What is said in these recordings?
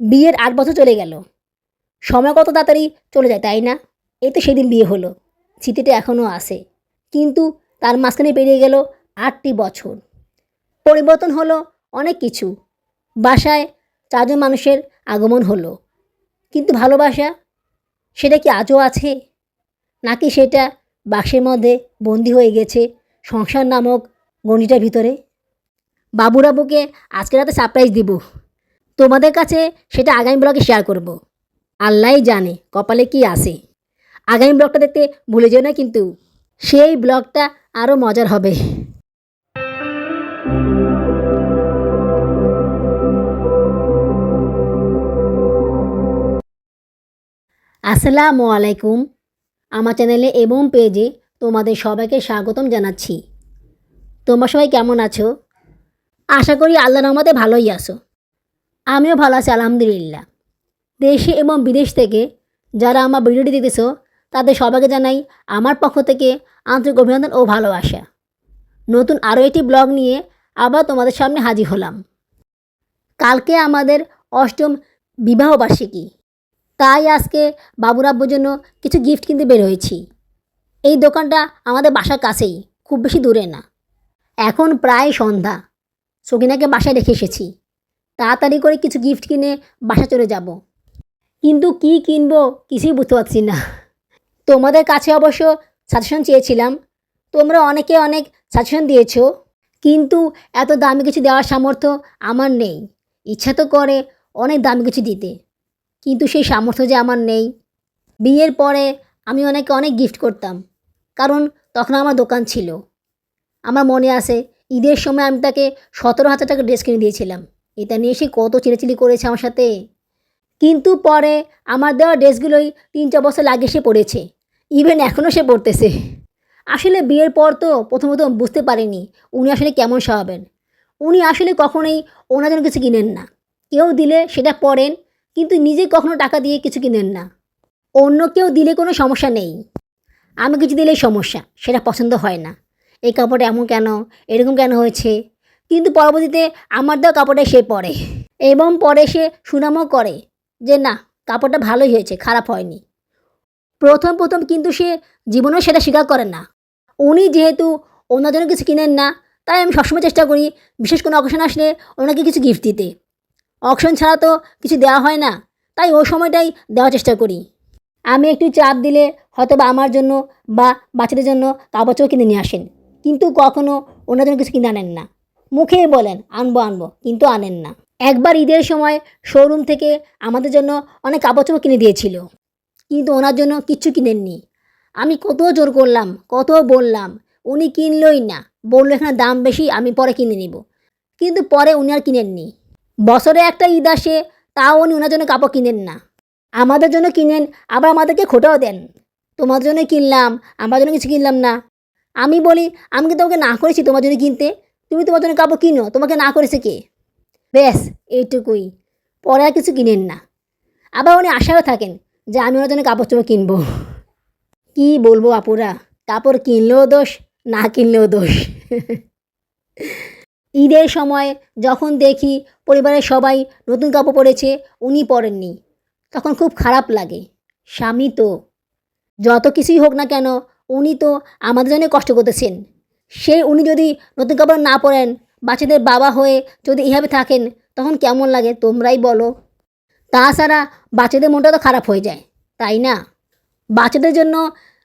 বিয়ের আট বছর চলে গেল। সময় কত তাড়াতাড়ি চলে যায়, তাই না? এই তো সেদিন বিয়ে হলো। স্মৃতিটা এখনও আসে কিন্তু তার মাঝখানে পেরিয়ে গেল আটটি বছর। পরিবর্তন হলো অনেক কিছু। বাসায় চারজন মানুষের আগমন হলো। কিন্তু ভালোবাসা, সেটা কি আজও আছে? নাকি সেটা বাক্সের মধ্যে বন্দি হয়ে গেছে সংসার নামক গণিটার ভিতরে? বাবুরাবুকে আজকে রাতে সারপ্রাইজ দিব। তোমাদের কাছে সেটা আগামী ব্লগে শেয়ার করব। আল্লাহই জানে কপালে কি আসে আগামী ব্লগটা দেখতে ভুলে যেও না কিন্তু, সেই ব্লগটা আরও মজার হবে। আসসালামু আলাইকুম। আমার চ্যানেলে এবং পেজে তোমাদের সবাইকে স্বাগতম জানাচ্ছি। তোমরা সবাই কেমন আছো? আশা করি আল্লাহ রহমতে ভালোই আছো। আমিও ভালো আছি, আলহামদুলিল্লাহ। দেশে এবং বিদেশ থেকে যারা আমার ভিডিওটি দেখতেছো, তাদের সবাইকে জানাই আমার পক্ষ থেকে আন্তরিক অভিনন্দন ও ভালোবাসা। নতুন আরও একটি ব্লগ নিয়ে আবার তোমাদের সামনে হাজির হলাম। কালকে আমাদের অষ্টম বিবাহবার্ষিকী তাই আজকে বাবুর আব্বুর জন্য কিছু গিফট কিনতে বের হয়েছি। এই দোকানটা আমাদের বাসার কাছেই, খুব বেশি দূরে না। এখন প্রায় সন্ধ্যা। সকিনাকে বাসায় রেখে এসেছি। তাড়াতাড়ি করে কিছু গিফট কিনে বাসা চলে যাব। কিন্তু কি কিনবো কিছুই বুঝতে পারছি না। তোমাদের কাছে অবশ্য সাজেশন চেয়েছিলাম। তোমরা অনেকে অনেক সাজেশন দিয়েছ। কিন্তু এত দামি কিছু দেওয়ার সামর্থ্য আমার নেই। ইচ্ছা তো করে অনেক দামি কিছু দিতে। কিন্তু সেই সামর্থ্য যে আমার নেই। বিয়ের পরে আমি অনেকে অনেক গিফট করতাম। কারণ তখন আমার দোকান ছিল। আমার মনে আছে ঈদের সময় আমি তাকে সতেরো হাজার টাকা ড্রেস কিনে দিয়েছিলাম। এটা নিয়ে সে কত চিলেচিলি করেছে আমার সাথে। কিন্তু পরে আমার দেওয়া ড্রেসগুলোই তিন চার বছর লাগে সে পড়েছে। ইভেন এখনও সে পড়তেছে। আসলে বিয়ের পর তো প্রথমত বুঝতে পারিনি উনি আসলে কেমন স্বভাবের। উনি আসলে কখনোই ওনার জন্য কিছু কিনেন না। কেউ দিলে সেটা পড়েন, কিন্তু নিজে কখনো টাকা দিয়ে কিছু কিনেন না। অন্য কেউ দিলে কোনো সমস্যা নেই। আমি কিছু দিলেই সমস্যা, সেটা পছন্দ হয় না। এই কাপড়টা এমন কেন, এরকম কেন হয়েছে? কিন্তু পরবর্তীতে আমার দেওয়া কাপড়টাই সে পরে। এবং পরে সে সুনামও করে যে, না, কাপড়টা ভালোই হয়েছে, খারাপ হয়নি। প্রথম প্রথম কিন্তু সে জীবনেও সেটা স্বীকার করেন না। উনি যেহেতু ওনার জন্য কিছু কিনেন না, তাই আমি সবসময় চেষ্টা করি বিশেষ কোনো অকেশন আসলে ওনাকে কিছু গিফট দিতে। অকশন ছাড়া তো কিছু দেওয়া হয় না, তাই ওই সময়টাই দেওয়ার চেষ্টা করি। আমি একটু চাপ দিলে হয়তো বা আমার জন্য বা বাচ্চাদের জন্য কাপড় কিনে নিয়ে আসেন। কিন্তু কখনও ওনার জন্য কিছু কিনে আনেন না। মুখেই বলেন, আনব আনব, কিন্তু আনেন না। একবার ঈদের সময় শোরুম থেকে আমাদের জন্য অনেক কাপড় কিনে দিয়েছিল, কিন্তু ওনার জন্য কিচ্ছু কিনেননি। আমি কত জোর করলাম, কত বললাম, উনি কিনলই না, বলল এখানে দাম বেশি, আমি পরে কিনে নিব। কিন্তু পরে উনি আর কিনেননি। বছরে একটা ঈদ আসে, তাও উনি ওনার জন্য কাপড় কিনেন না। আমাদের জন্য কিনেন, আবার আমাদেরকে খোটাও দেন। তোমার জন্য কিনলাম, আমার জন্য কিছু কিনলাম না। আমি বলি, আমি কি তোমাকে না করেছি তোমার জন্য কিনতে? তুমি তোমার জন্য কাপড় কিনো, তোমাকে না করেছে কে? ব্যাস, এইটুকুই। পরে আর কিছু কিনেন না। আবার উনি আশাও থাকেন যে আমি ওনার জন্য কাপড় চোপড় কিনবো। কি বলব আপুরা? কাপড় কিনলেও দোষ, না কিনলেও দোষ। ঈদের সময় যখন দেখি পরিবারের সবাই নতুন কাপড় পরেছে, উনি পরেননি। তখন খুব খারাপ লাগে। স্বামী তো। যত কিছুই হোক না কেন, উনি তো আমাদের জন্য কষ্ট করতেছেন। সেই উনি যদি নতুন কাপড় না পরেন, বাচ্চাদের বাবা হয়ে যদি এভাবে থাকেন, তখন কেমন লাগে তোমরাই বলো। তাছাড়া বাচ্চাদের মনটা তো খারাপ হয়ে যায়, তাই না? বাচ্চাদের জন্য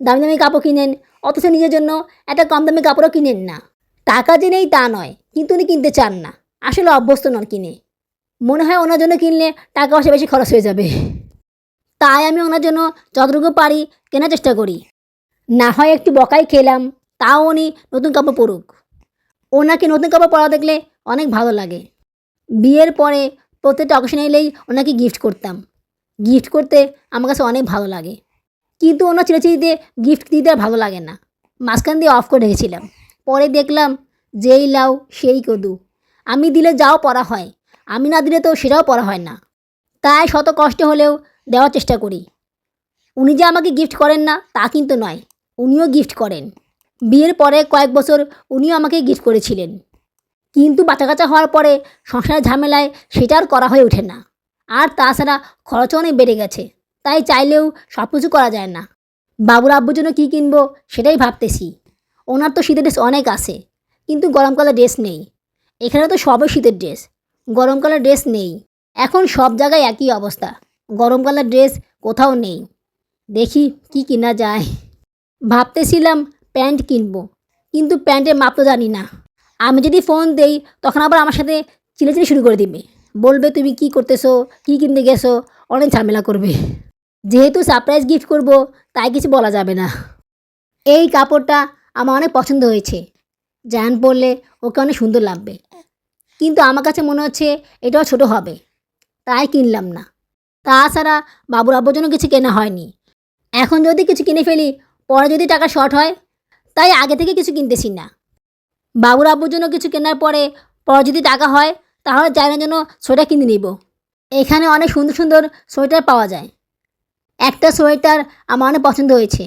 দামি দামি কাপড় কিনেন, অথচ নিজের জন্য একটা কম দামি কাপড়ও কিনেন না। টাকা যে নেই তা নয়, কিন্তু উনি কিনতে চান না, আসলে অভ্যস্ত নন কিনে। মনে হয় ওনার জন্য কিনলে টাকা পয়সা বেশি খরচ হয়ে যাবে। তাই আমি ওনার জন্য যতটুকু পারি কেনার চেষ্টা করি। না হয় একটু বকাই খেলাম তাও উনি নতুন কাপড় পরুক। ওনাকে নতুন কাপড় পরা দেখলে অনেক ভালো লাগে। বিয়ের পরে প্রত্যেকটা অকেশন এলেই ওনাকে গিফট করতাম। গিফট করতে আমার কাছে অনেক ভালো লাগে। কিন্তু ওনার চিড়ে গিফট দিতে আর ভালো লাগে না। মাঝখান দিয়ে অফ করে রেখেছিলাম। পরে দেখলাম যেই লাও সেই কদু। আমি দিলে যাও পড়া হয়। আমি না দিলে তো সেটাও পড়া হয় না। তাই শত কষ্ট হলেও দেওয়ার চেষ্টা করি। উনি যে আমাকে গিফট করেন না তা কিন্তু নয়। উনিও গিফট করেন। বিয়ের পরে কয়েক বছর উনিও আমাকে গিফট করেছিলেন। কিন্তু বাচ্চা কাচ্চা হওয়ার পরে সংসারের ঝামেলায় সেটা আর করা হয়ে ওঠে না। আর তাছাড়া খরচও অনেক বেড়ে গেছে, তাই চাইলেও সব কিছু করা যায় না। বাবুর আব্বুর জন্য কী কিনবো সেটাই ভাবতেছি। ওনার তো শীতের ড্রেস অনেক আছে, কিন্তু গরমকালে ড্রেস নেই। এখানে তো সবই শীতের ড্রেস গরমকালের ড্রেস নেই। এখন সব জায়গায় একই অবস্থা, গরমকালের ড্রেস কোথাও নেই। দেখি কি কিনা যায়। ভাবতেছিলাম প্যান্ট কিনবো। কিন্তু প্যান্টের মাপ তো জানি না। আমি যদি ফোন দেই, তখন আবার আমার সাথে চিলেচিলি শুরু করে দিবে। বলবে, তুমি কি করতেছো? কি কিনতে গেছো? অনেক ঝামেলা করবে। যেহেতু সারপ্রাইজ গিফট করব, তাই কিছু বলা যাবে না। এই কাপড়টা আমার অনেক পছন্দ হয়েছে। জ্যান পরলে ওকে অনেক সুন্দর লাগবে। কিন্তু আমার কাছে মনে হচ্ছে, এটাও ছোট হবে। তাই কিনলাম না। তাছাড়া বাবুর আব্বুর জন্য কিছু কেনা হয়নি। এখন যদি কিছু কিনে ফেলি, পরে যদি টাকা শর্ট হয় তাই আগে থেকে কিছু কিনতেছি না। বাবুর আব্বুর জন্য কিছু কেনার পরে পরে যদি টাকা হয়, তাহলে জায়গার জন্য সোয়েটার কিনে নিব। এখানে অনেক সুন্দর সুন্দর সোয়েটার পাওয়া যায়। একটা সোয়েটার আমার অনেক পছন্দ হয়েছে।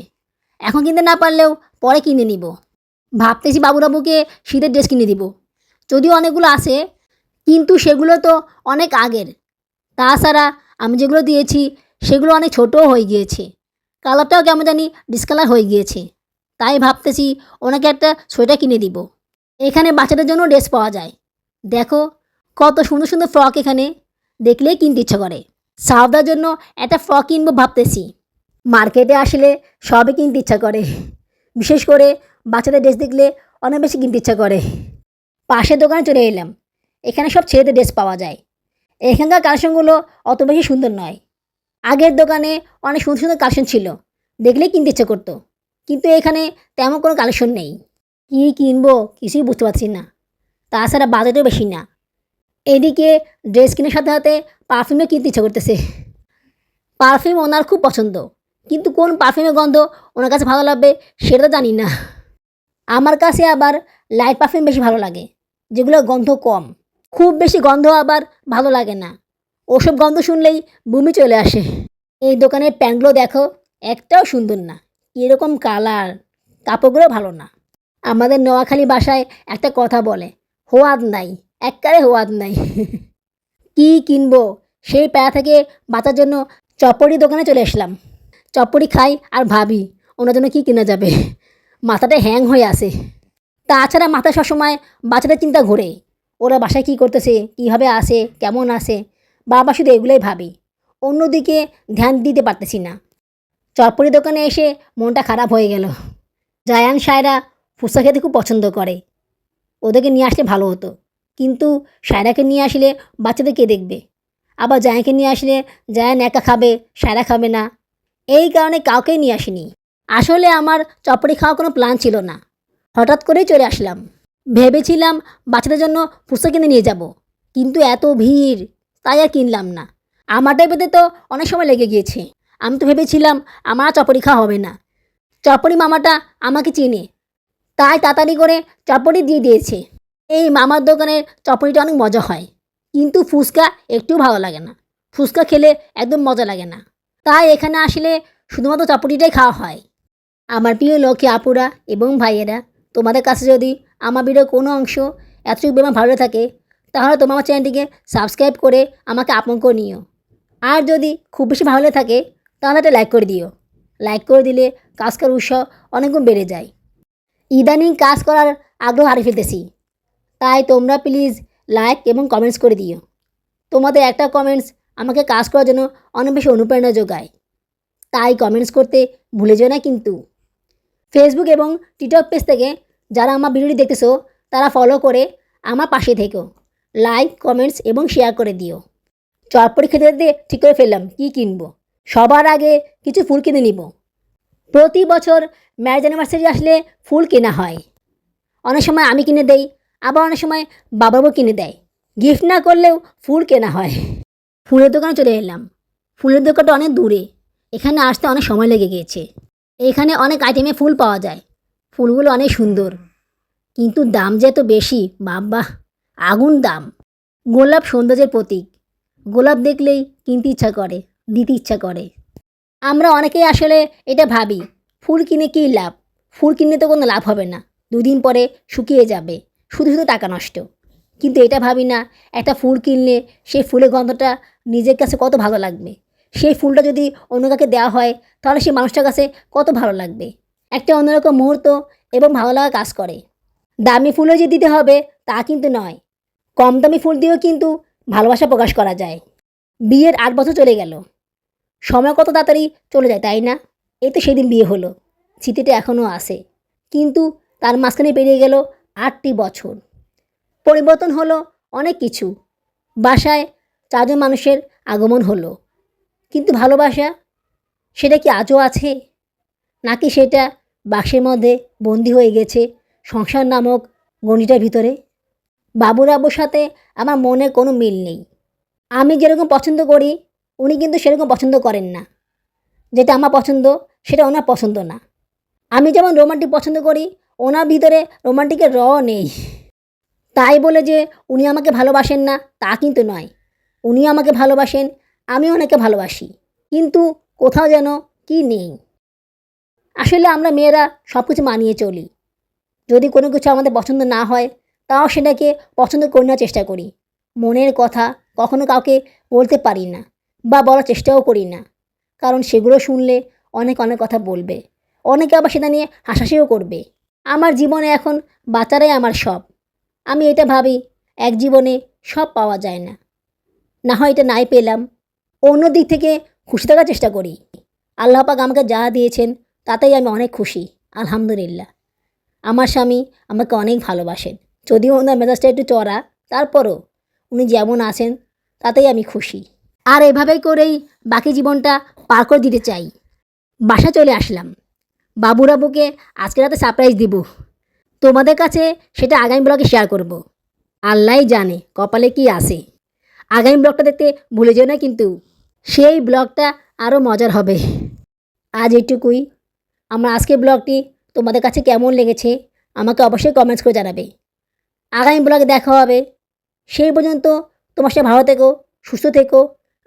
এখন কিনতে না পারলেও পরে কিনে নিব। ভাবতেছি বাবুর আব্বুকে শীতের ড্রেস কিনে দিব। যদিও অনেকগুলো আছে, কিন্তু সেগুলো তো অনেক আগের। তাছাড়া আমি যেগুলো দিয়েছি, সেগুলো অনেক ছোটও হয়ে গিয়েছে। কালারটাও কেমন জানি ডিসকালার হয়ে গিয়েছে। তাই ভাবতেছি ওনাকে একটা সোয়েটার কিনে দিব। এখানে বাচ্চাদের জন্য ড্রেস পাওয়া যায়। দেখো, কত সুন্দর সুন্দর ফ্রক এখানে। দেখলেই কিনতে ইচ্ছা করে। সাউদার জন্য একটা ফ্রক কিনবো ভাবতেছি। মার্কেটে আসলে সবই কিনতে ইচ্ছা করে। বিশেষ করে বাচ্চাদের ড্রেস দেখলে অনেক বেশি কিনতে ইচ্ছা করে। পাশের দোকানে চলে এলাম। এখানে সব ছেলেদের ড্রেস পাওয়া যায়। এখানকার কালেকশনগুলো অত বেশি সুন্দর নয়। আগের দোকানে অনেক সুন্দর সুন্দর কালেকশন ছিল। দেখলেই কিনতে ইচ্ছে করতো। কিন্তু এখানে তেমন কোনো কালেকশন নেই। কী কিনবো কিছুই বুঝতে পারছি না। তাছাড়া বাজেটও বেশি না। এদিকে ড্রেস কেনার সাথে সাথে পারফিউমও কিনতে ইচ্ছে করতেছে। পারফিউম ওনার খুব পছন্দ। কিন্তু কোন পারফিউমের গন্ধ ওনার কাছে ভালো লাগবে সেটা তো জানি না। আমার কাছে আবার লাইট পারফিউম বেশি ভালো লাগে, যেগুলো গন্ধ কম। খুব বেশি গন্ধ আবার ভালো লাগে না। ওসব গন্ধ শুনলেই বমি চলে আসে। এই দোকানের প্যান্টগুলো দেখো, একটাও সুন্দর না। কীরকম কালার, কাপড়গুলো ভালো না। আমাদের নোয়াখালী বাসায় একটা কথা বলে, হোয়াদ নাই। এককারে হোয়াদ নাই। কি কিনবো? সেই প্যারা থেকে বাঁচার জন্য চপ্পড়ি দোকানে চলে আসলাম। চপ্পড়ি খাই আর ভাবি, ওনার জন্য কী কেনা যাবে? মাথাটা হ্যাং হয়ে আসে তাছাড়া মাথা সবসময় বাচ্চাদের চিন্তা ঘোরে। ওরা বাসায় কী করতেছে, কীভাবে আসে কেমন আসে বাবা শুধু এগুলোই ভাবি। অন্যদিকে ধ্যান দিতে পারতেছি না। চটপটি দোকানে এসে মনটা খারাপ হয়ে গেল। জায়ান সায়রা ফুচকা খেতে খুব পছন্দ করে। ওদেরকে নিয়ে আসলে ভালো হতো। কিন্তু সায়রাকে নিয়ে আসলে বাচ্চাদের কে দেখবে? আবার জায়ানকে নিয়ে আসলে জায়ান একা খাবে, সায়রা খাবে না। এই কারণে কাউকেই নিয়ে আসিনি। আসলে আমার চপড়ি খাওয়ার কোনো প্ল্যান ছিল না। হঠাৎ করেই চলে আসলাম। ভেবেছিলাম বাচ্চাদের জন্য ফুচকা কিনে নিয়ে যাব। কিন্তু এত ভিড়, তাই আর কিনলাম না। আমারটাই পেতে তো অনেক সময় লেগে গিয়েছে। আমি তো ভেবেছিলাম আমার চপড়ি খাওয়া হবে না। চপড়ি মামাটা আমাকে চিনে। তাই তাড়াতাড়ি করে চপড়ি দিয়ে দিয়েছে। এই মামার দোকানের চপড়িটা অনেক মজা হয়। কিন্তু ফুচকা একটু ভালো লাগে না। ফুচকা খেলে একদম মজা লাগে না। তাই এখানে আসলে শুধুমাত্র চপড়িটাই খাওয়া হয়। আমার প্রিয় লক্ষ্মী আপুরা এবং ভাইয়েরা, তোমাদের কাছে যদি আমার ভিডিও কোনো অংশ এতটুকু বেমা ভালো থাকে, তাহলে তোমার চ্যানেলটিকে সাবস্ক্রাইব করে আমাকে আপন করে নিও। আর যদি খুব বেশি ভালো থাকে তাহলে একটা লাইক করে দিও। লাইক করে দিলে কাজ করার উৎসাহ অনেকগুণ বেড়ে যায়। ইদানিং কাজ করার আগ্রহ হারিয়ে ফেলতেছি। তাই তোমরা প্লিজ লাইক এবং কমেন্টস করে দিও। তোমাদের একটা কমেন্টস আমাকে কাজ করার জন্য অনেক বেশি অনুপ্রেরণা যোগায়। তাই কমেন্টস করতে ভুলে যেও না কিন্তু। ফেসবুক এবং টিকটক পেজ থেকে যারা আমার ভিডিওটি দেখতেছো, তারা ফলো করে আমার পাশে থেকো। লাইক কমেন্টস এবং শেয়ার করে দিও। চটপটি পরীক্ষা খেতে ঠিক করে ফেললাম, কী কিনবো? সবার আগে কিছু ফুল কিনে নিব। প্রতি বছর ম্যারেজ অ্যানিভার্সারি আসলে ফুল কেনা হয়। অনেক সময় আমি কিনে দেই, আবার অনেক সময় বাবাও কিনে দেয়। গিফট না করলেও ফুল কেনা হয়। ফুলের দোকানে চলে এলাম। ফুলের দোকানটা অনেক দূরে। এখানে আসতে অনেক সময় লেগে গিয়েছে। এখানে অনেক আইটেমে ফুল পাওয়া যায়। ফুলগুলো অনেক সুন্দর। কিন্তু দাম যে এত বেশি, বাবা, আগুন দাম। গোলাপ সৌন্দর্যের প্রতীক। গোলাপ দেখলেই কিনতে ইচ্ছা করে। দিতে ইচ্ছা করে। আমরা অনেকেই আসলে এটা ভাবি, ফুল কিনে কী লাভ? ফুল কিনলে তো কোনো লাভ হবে না, দুদিন পরে শুকিয়ে যাবে, শুধু শুধু টাকা নষ্ট। কিন্তু এটা ভাবি না, একটা ফুল কিনলে সেই ফুলের গন্ধটা নিজের কাছে কত ভালো লাগবে? সেই ফুলটা যদি অন্য কাকে দেওয়া হয়, তাহলে সেই মানুষটার কাছে কত ভালো লাগবে? একটা অন্যরকম মুহূর্ত এবং ভালো লাগা কাজ করে। দামি ফুলও যে দিতে হবে, তা কিন্তু নয়। কম দামি ফুল দিয়েও কিন্তু ভালোবাসা প্রকাশ করা যায়। বিয়ের আট বছর চলে গেল। সময় কত তাড়াতাড়ি চলে যায়, তাই না? এই তো সেদিন বিয়ে হলো, স্মৃতিটা এখনও আসে কিন্তু তার মাঝখানে পেরিয়ে গেল আটটি বছর। পরিবর্তন হলো অনেক কিছু। বাসায় চারজন মানুষের আগমন হলো। কিন্তু ভালোবাসা, সেটা কি আজও আছে? নাকি সেটা বাক্সের মধ্যে বন্দি হয়ে গেছে সংসার নামক গণিটার ভিতরে? বাবুর আব্বুর সাথে আমার মনে কোনো মিল নেই। আমি যেরকম পছন্দ করি উনি কিন্তু সেরকম পছন্দ করেন না। যেটা আমার পছন্দ, সেটা ওনার পছন্দ না। আমি যেমন রোমান্টিক পছন্দ করি, ওনার ভিতরে রোমান্টিকের র নেই। তাই বলে যে উনি আমাকে ভালোবাসেন না, তা কিন্তু নয়। উনি আমাকে ভালোবাসেন, আমি ওনাকে ভালোবাসি। কিন্তু কোথাও যেন কি নেই। আসলে আমরা মেয়েরা সব কিছু মানিয়ে চলি। যদি কোনো কিছু আমাদের পছন্দ না হয়, তাও সেটাকে পছন্দ করে চেষ্টা করি। মনের কথা কখনো কাউকে বলতে পারি না। বা বলার চেষ্টাও করি না। কারণ সেগুলো শুনলে অনেক অনেক কথা বলবে। অনেকে আবার সেটা নিয়ে হাসাহাসিও করবে। আমার জীবনে এখন বাচ্চারাই আমার সব। আমি এটা ভাবি, এক জীবনে সব পাওয়া যায় না। না হয় এটা নাই পেলাম। অন্য দিক থেকে খুশি থাকার চেষ্টা করি। আল্লাহ পাক আমাকে যা দিয়েছেন, তাতেই আমি অনেক খুশি, আলহামদুলিল্লাহ। আমার স্বামী আমাকে অনেক ভালোবাসেন। যদিও ওনার মেজাজটা একটু চড়া তারপরও উনি যেমন আছেন, তাতেই আমি খুশি। আর এভাবেই করেই বাকি জীবনটা পার করে দিতে চাই। বাসা চলে আসলাম। বাবুরাবুকে আজকে রাতে সারপ্রাইজ দিব। তোমাদের কাছে সেটা আগামী ব্লগে শেয়ার করব। আল্লাহই জানে কপালে কি আসে আগামী ব্লগটা দেখতে ভুলে যেও না কিন্তু, সেই ব্লগটা আরও মজার হবে। আজ এটুকুই আমার আজকের ব্লগটি তোমাদের কাছে কেমন লেগেছে, আমাকে অবশ্যই কমেন্টস করে জানাবে। আগামী ব্লগে দেখা হবে। সেই পর্যন্ত তোমার সাথে ভালো থেকো, সুস্থ থেকো।